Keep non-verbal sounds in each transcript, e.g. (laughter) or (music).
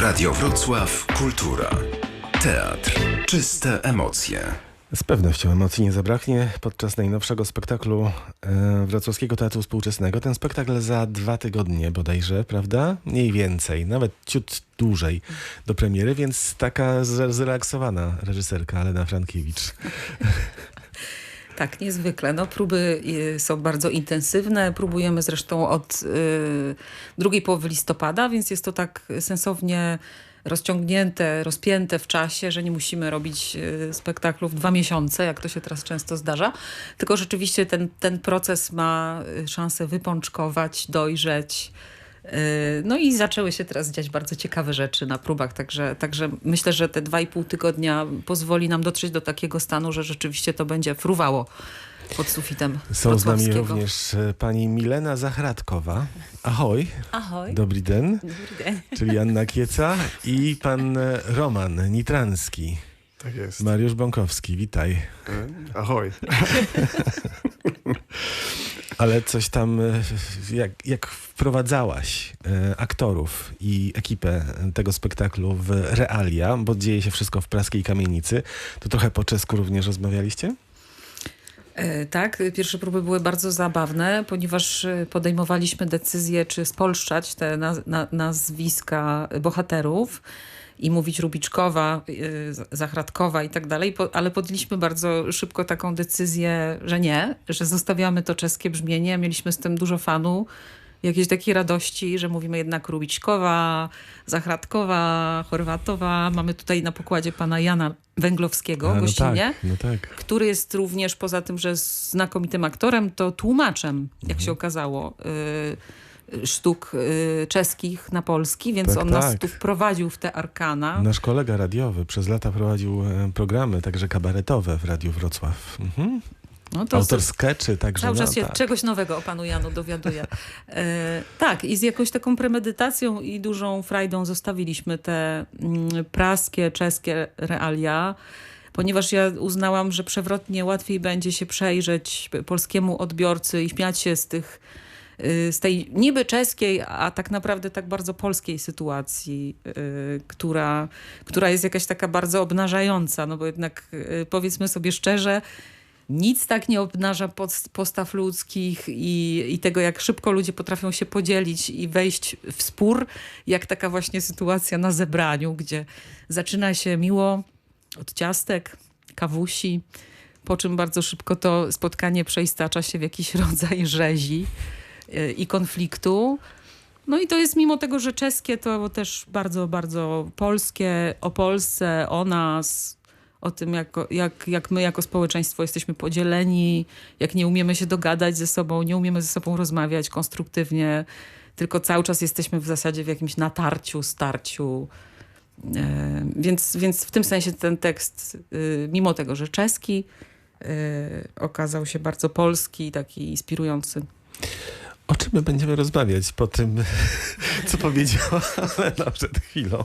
Radio Wrocław Kultura. Teatr. Czyste emocje. Z pewnością emocji nie zabraknie podczas najnowszego spektaklu e, Wrocławskiego Teatru Współczesnego. Ten spektakl za dwa tygodnie bodajże, prawda? Mniej więcej, nawet ciut dłużej do premiery, więc taka zre- zrelaksowana reżyserka Alena Frankiewicz. (laughs) Tak, niezwykle. No, próby y, są bardzo intensywne. Próbujemy zresztą od y, drugiej połowy listopada, więc jest to tak sensownie rozciągnięte, rozpięte w czasie, że nie musimy robić y, spektaklu dwa miesiące, jak to się teraz często zdarza. Tylko rzeczywiście ten, ten proces ma szansę wypączkować, dojrzeć. Y, No i zaczęły się teraz dziać bardzo ciekawe rzeczy na próbach, także, także myślę, że te dwa i pół tygodnia pozwoli nam dotrzeć do takiego stanu, że rzeczywiście to będzie fruwało pod sufitem Są z nami również e, pani Milena Zachradkowa. Ahoj, Ahoj. dobry den. Dobry dzień. Czyli Anna Kieca i pan e, Roman Nitranski. Tak jest. Mariusz Bąkowski, witaj. E, Ahoj. (laughs) Ale coś tam, e, jak, jak wprowadzałaś e, aktorów i ekipę tego spektaklu w realia, bo dzieje się wszystko w praskiej kamienicy, to trochę po czesku również rozmawialiście? E, Tak, pierwsze próby były bardzo zabawne, ponieważ podejmowaliśmy decyzję, czy spolszczać te naz na nazwiska bohaterów i mówić Rubiczkowa, y, Z- Zachradkowa i tak dalej, ale podjęliśmy bardzo szybko taką decyzję, że nie, że zostawiamy to czeskie brzmienie. Mieliśmy z tym dużo fanu, jakiejś takiej radości, że mówimy jednak Rubiczkowa, Zachradkowa, Chorwatowa. Mamy tutaj na pokładzie pana Jana Węglowskiego, A, no gościnie tak, no tak. który jest również poza tym, że znakomitym aktorem, to tłumaczem, jak Mhm. się okazało, y, sztuk y, czeskich na polski, więc Tak, on nas tak. tu wprowadził w te arkana. Nasz kolega radiowy przez lata prowadził e, programy, także kabaretowe w Radiu Wrocław. Mhm. No to Autor skeczy, także Cały no, czas się tak. czegoś nowego o panu Janu dowiaduję. E, tak, i z jakąś taką premedytacją i dużą frajdą zostawiliśmy te mm, praskie, czeskie realia, ponieważ ja uznałam, że przewrotnie łatwiej będzie się przejrzeć polskiemu odbiorcy i śmiać się z tych z tej niby czeskiej, a tak naprawdę tak bardzo polskiej sytuacji, y, która, która jest jakaś taka bardzo obnażająca, no bo jednak y, powiedzmy sobie szczerze, nic tak nie obnaża postaw ludzkich i, i tego, jak szybko ludzie potrafią się podzielić i wejść w spór, jak taka właśnie sytuacja na zebraniu, gdzie zaczyna się miło od ciastek, kawusi, po czym bardzo szybko to spotkanie przeistacza się w jakiś (laughs) rodzaj rzezi. y, i konfliktu. No i to jest mimo tego, że czeskie to też bardzo, bardzo polskie, o Polsce, o nas, o tym, jak, jak, jak my jako społeczeństwo jesteśmy podzieleni, jak nie umiemy się dogadać ze sobą, nie umiemy ze sobą rozmawiać konstruktywnie, tylko cały czas jesteśmy w zasadzie w jakimś natarciu, starciu. E, więc, więc w tym sensie ten tekst, y, mimo tego, że czeski, y, okazał się bardzo polski, taki inspirujący. O czym my będziemy rozmawiać po tym, (laughs) co powiedziała Alena przed chwilą?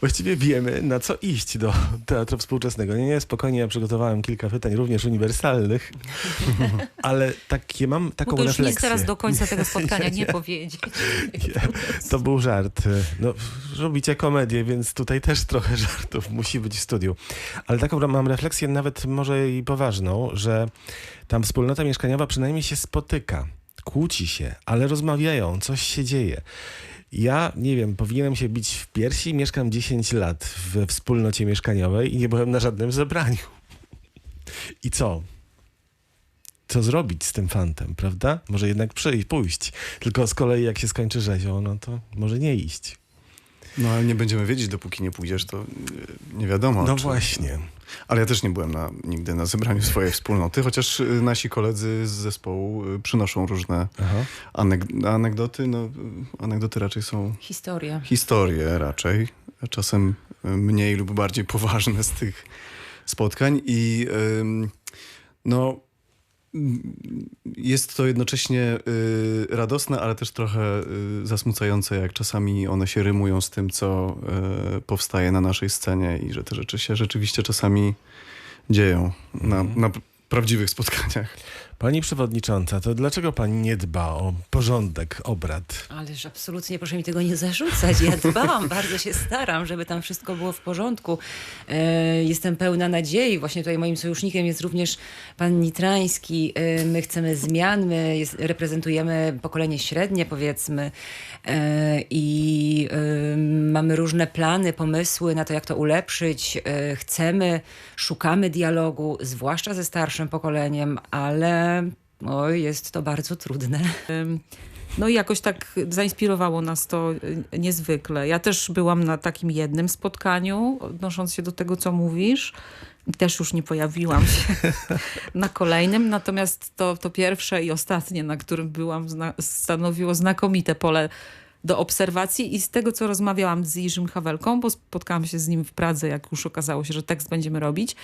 Właściwie wiemy, na co iść do teatru współczesnego. Nie, nie, spokojnie, ja przygotowałem kilka pytań, również uniwersalnych, (laughs) ale takie mam taką Mogę już refleksję. nic teraz do końca tego (laughs) spotkania Nie, nie, nie. powiedzieć. To był żart. No, robicie komedię, więc tutaj też trochę żartów musi być w studiu. Ale taką mam refleksję nawet może i poważną, że tam wspólnota mieszkaniowa przynajmniej się spotyka, kłóci się, ale rozmawiają, coś się dzieje. Ja, nie wiem, powinienem się bić w piersi. Mieszkam 10 lat we wspólnocie mieszkaniowej i nie byłem na żadnym zebraniu. I co? Co zrobić z tym fantem, prawda? Może jednak przyjść, pójść. Tylko z kolei jak się skończy rzezią, no to może nie iść. No ale nie będziemy wiedzieć, dopóki nie pójdziesz, to y, nie wiadomo. No czy- właśnie. Ale ja też nie byłem na, nigdy na zebraniu swojej wspólnoty, chociaż y, nasi koledzy z zespołu y, przynoszą różne anek- anegdoty. No, y, anegdoty raczej są Historia. historie raczej, czasem mniej lub bardziej poważne z tych spotkań i no jest to jednocześnie y, radosne, ale też trochę y, zasmucające, jak czasami one się rymują z tym, co y, powstaje na naszej scenie i że te rzeczy się rzeczywiście czasami dzieją na, na prawdziwych spotkaniach. Pani przewodnicząca, to dlaczego pani nie dba o porządek obrad? Ależ absolutnie proszę mi tego nie zarzucać. Ja dbałam, (laughs) bardzo się staram, żeby tam wszystko było w porządku. E, jestem pełna nadziei. Właśnie tutaj moim sojusznikiem jest również pan Nitrański. E, my chcemy zmian, my jest, reprezentujemy pokolenie średnie, powiedzmy. E, I e, mamy różne plany, pomysły na to, jak to ulepszyć. E, chcemy, szukamy dialogu, zwłaszcza ze starszym pokoleniem, ale oj, jest to bardzo trudne. No i jakoś tak zainspirowało nas to y, niezwykle. Ja też byłam na takim jednym spotkaniu, odnosząc się do tego, co mówisz. Też już nie pojawiłam się (laughs) na kolejnym, natomiast to, to pierwsze i ostatnie, na którym byłam, zna- stanowiło znakomite pole do obserwacji i z tego, co rozmawiałam z Jirzym Hawelką, bo spotkałam się z nim w Pradze, jak już okazało się, że tekst będziemy robić.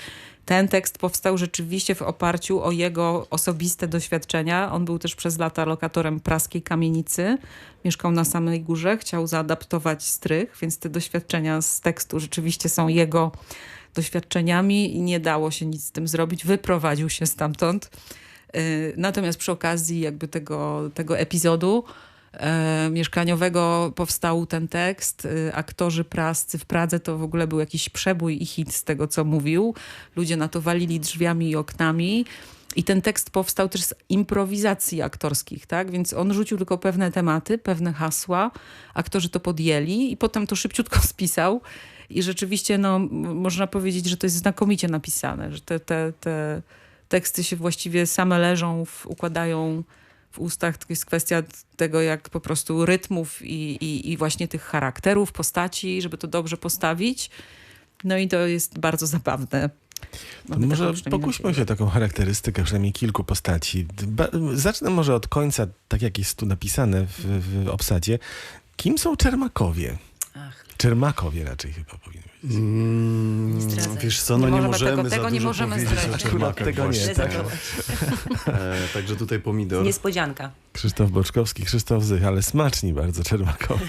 Ten tekst powstał rzeczywiście w oparciu o jego osobiste doświadczenia. On był też przez lata lokatorem praskiej kamienicy. Mieszkał na samej górze, chciał zaadaptować strych, więc te doświadczenia z tekstu rzeczywiście są jego doświadczeniami i nie dało się nic z tym zrobić. Wyprowadził się stamtąd. Y, Natomiast przy okazji jakby tego, tego epizodu e, mieszkaniowego powstał ten tekst. Y, Aktorzy prascy w Pradze to w ogóle był jakiś przebój i hit z tego, co mówił. Ludzie na to walili drzwiami i oknami. I ten tekst powstał też z improwizacji aktorskich, tak? Więc on rzucił tylko pewne tematy, pewne hasła. Aktorzy to podjęli i potem to szybciutko (laughs) spisał. I rzeczywiście, no, można powiedzieć, że to jest znakomicie napisane, że te, te, te teksty się właściwie same leżą, w, układają w ustach. To jest kwestia tego, jak po prostu rytmów i, i, i właśnie tych charakterów, postaci, żeby to dobrze postawić. No i to jest bardzo zabawne. Mamy może pokuśmy się o taką charakterystykę przynajmniej kilku postaci. Ba- Zacznę może od końca, tak jak jest tu napisane w, w obsadzie. Kim są Czermakowie? Ach, Czermakowie raczej chyba powinien. Mm, wiesz co, no Nie nie, możemy możemy tego- nie dużo możemy powiedzieć zdradzić. o Czermakach Akurat tego nie, tak. Ryzykować. E, także tutaj pomidor. Niespodzianka. Krzysztof Boczkowski, Krzysztof Zych, ale smaczni bardzo Czermakowie. (laughs)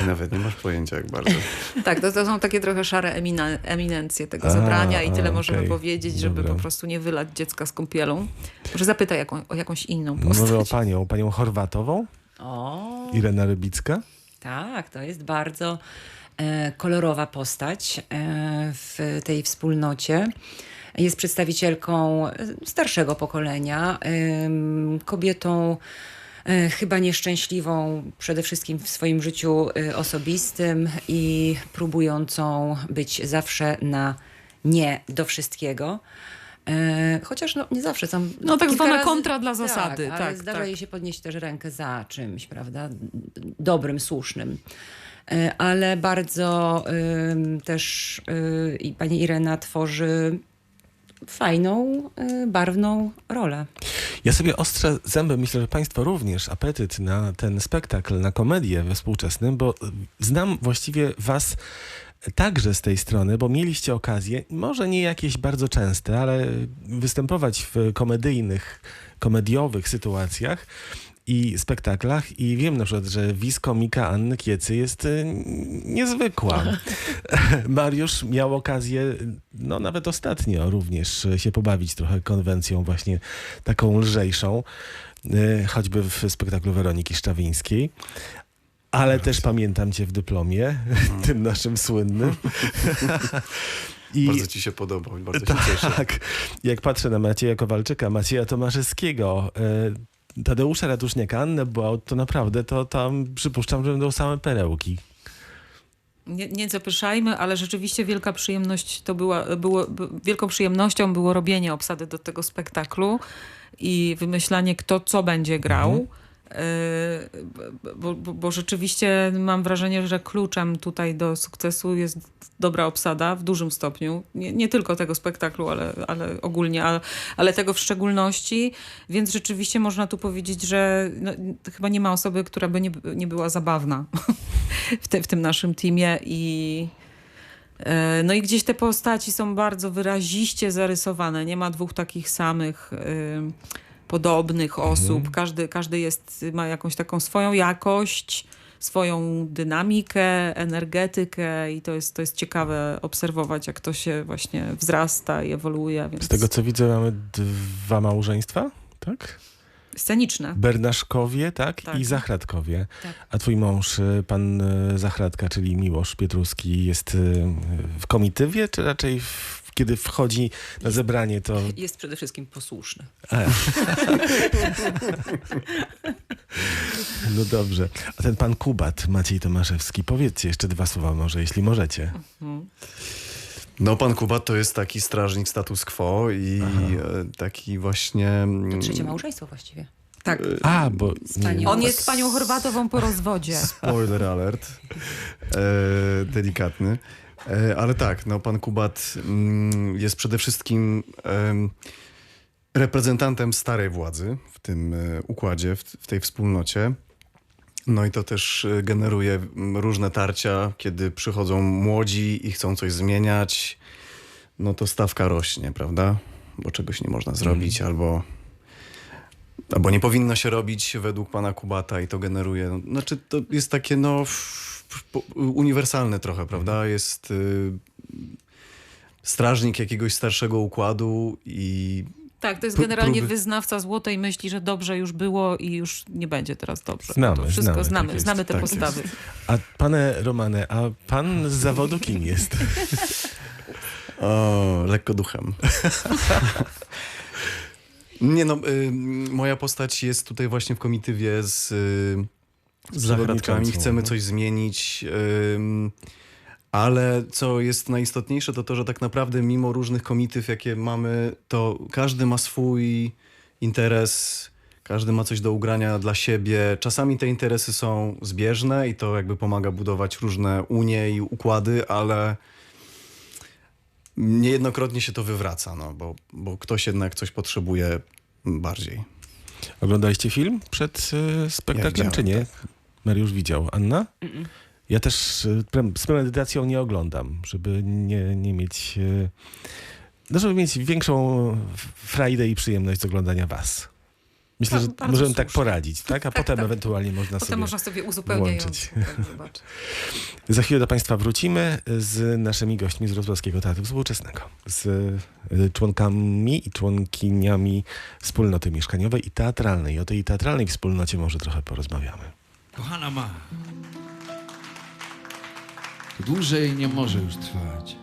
Oj, nawet nie masz pojęcia jak bardzo. (laughs) Tak, to, to są takie trochę szare emina, eminencje tego A, zebrania i tyle możemy okej. powiedzieć, żeby Dobra. po prostu nie wylać dziecka z kąpielą. Może zapytaj jaką, o jakąś inną postać. Może o panią, panią Chorwatową? O, Irena Rybicka? tak, to jest bardzo kolorowa postać e, w tej wspólnocie. Jest przedstawicielką e, starszego pokolenia, kobietą e, chyba nieszczęśliwą przede wszystkim w swoim życiu e, osobistym i próbującą być zawsze na nie do wszystkiego. E, chociaż no, nie zawsze. Tam No, tak zwana kontra dla zasady, Tak, tak, ale zdarza tak. jej się podnieść też rękę za czymś, prawda? Dobrym, słusznym. E, Ale bardzo też y, i pani Irena tworzy fajną, y, barwną rolę. Ja sobie ostrzę zęby, myślę, że Państwo również apetyt na ten spektakl, na komedię we współczesnym, bo znam właściwie Was także z tej strony, bo mieliście okazję, może nie jakieś bardzo częste, ale występować w komedyjnych, komediowych sytuacjach i spektaklach i wiem na przykład, że wiz komika Anny Kiecy jest y, niezwykła. (laughs) Mariusz miał okazję, no nawet ostatnio również się pobawić trochę konwencją właśnie taką lżejszą, y, choćby w spektaklu Weroniki Szczawińskiej. Ale też pamiętam cię w dyplomie, tym naszym słynnym. (laughs) I Bardzo ci się podobał i bardzo się (laughs) cieszę. tak, jak patrzę na Macieja Kowalczyka, Macieja Tomaszewskiego, y, Tadeusza Ratuszniaka, Annę Błał, to naprawdę to tam przypuszczam, że będą same perełki. Nie, nie zapyszajmy, ale rzeczywiście wielka przyjemność to była, było, by- wielką przyjemnością było robienie obsady do tego spektaklu i wymyślanie, kto co będzie grał. Yy, Bo, bo, bo rzeczywiście mam wrażenie, że kluczem tutaj do sukcesu jest dobra obsada w dużym stopniu. Nie, nie tylko tego spektaklu, ale, ale ogólnie, ale, ale tego w szczególności. Więc rzeczywiście można tu powiedzieć, że no, chyba nie ma osoby, która by nie, nie była zabawna (laughs) w, te, w tym naszym teamie i e, no i gdzieś te postaci są bardzo wyraziście zarysowane. Nie ma dwóch takich samych y, podobnych osób. Każdy, każdy jest, ma jakąś taką swoją jakość, swoją dynamikę, energetykę i to jest, to jest ciekawe obserwować, jak to się właśnie wzrasta i ewoluuje. Więc Z tego co widzę, mamy dwa małżeństwa, tak? Sceniczne. Bernaszkowie, tak? Tak. I Zachradkowie. Tak. A twój mąż, y, pan y, Zachradka, czyli Miłosz Pietruski, jest y, w komitywie, czy raczej w, kiedy wchodzi na zebranie, to... Jest przede wszystkim posłuszny. No dobrze. A ten pan Kubat, Maciej Tomaszewski, powiedzcie jeszcze dwa słowa może, jeśli możecie. No, pan Kuba to jest taki strażnik status quo i e, taki właśnie... To mm, trzecie małżeństwo właściwie. Tak. A, bo... panią- On jest panią Chorwatową po rozwodzie. Spoiler alert. E, delikatny. E, ale tak, no pan Kubat mm, jest przede wszystkim em, reprezentantem starej władzy w tym e, układzie, w, tej wspólnocie. No i to też e, generuje mm, różne tarcia, kiedy przychodzą młodzi i chcą coś zmieniać, no to stawka rośnie, prawda? Bo czegoś nie można zrobić albo Albo nie powinno się robić według pana Kubata i to generuje. no, Znaczy, to jest takie, no, uniwersalne trochę, prawda? Jest y, strażnik jakiegoś starszego układu i Tak, to jest generalnie próby- wyznawca złotej myśli, że dobrze już było i już nie będzie teraz dobrze. Znamy, to wszystko znamy, znamy, tak jest, znamy te tak postawy. A pane Romane, a pan z zawodu kim jest? (laughs) o, lekko duchem. (laughs) nie no, y, moja postać jest tutaj właśnie w komitywie z, y, z przewodniczącą, Chcemy coś zmienić. ale co jest najistotniejsze, to to, że tak naprawdę mimo różnych komityw, jakie mamy, to każdy ma swój interes, każdy ma coś do ugrania dla siebie. Czasami te interesy są zbieżne i to jakby pomaga budować różne unie i układy, ale niejednokrotnie się to wywraca, no, bo, bo ktoś jednak coś potrzebuje bardziej. Oglądaliście film przed y, spektaklem, widziałem, czy nie? Mariusz widział. Anna? Ja też y, pre- z premedytacją nie oglądam, żeby nie, nie mieć... y, No, żeby mieć większą frajdę i przyjemność z oglądania was. Myślę, że bardzo możemy tak słusznie. poradzić, tak? A potem ewentualnie można Potem sobie... można sobie tak (laughs) zobaczyć. Za chwilę do Państwa wrócimy z naszymi gośćmi z Wrocławskiego Teatru Współczesnego, z y, członkami i członkiniami wspólnoty mieszkaniowej i teatralnej. O tej teatralnej wspólnocie może trochę porozmawiamy. Kochana ma, dłużej nie może już trwać.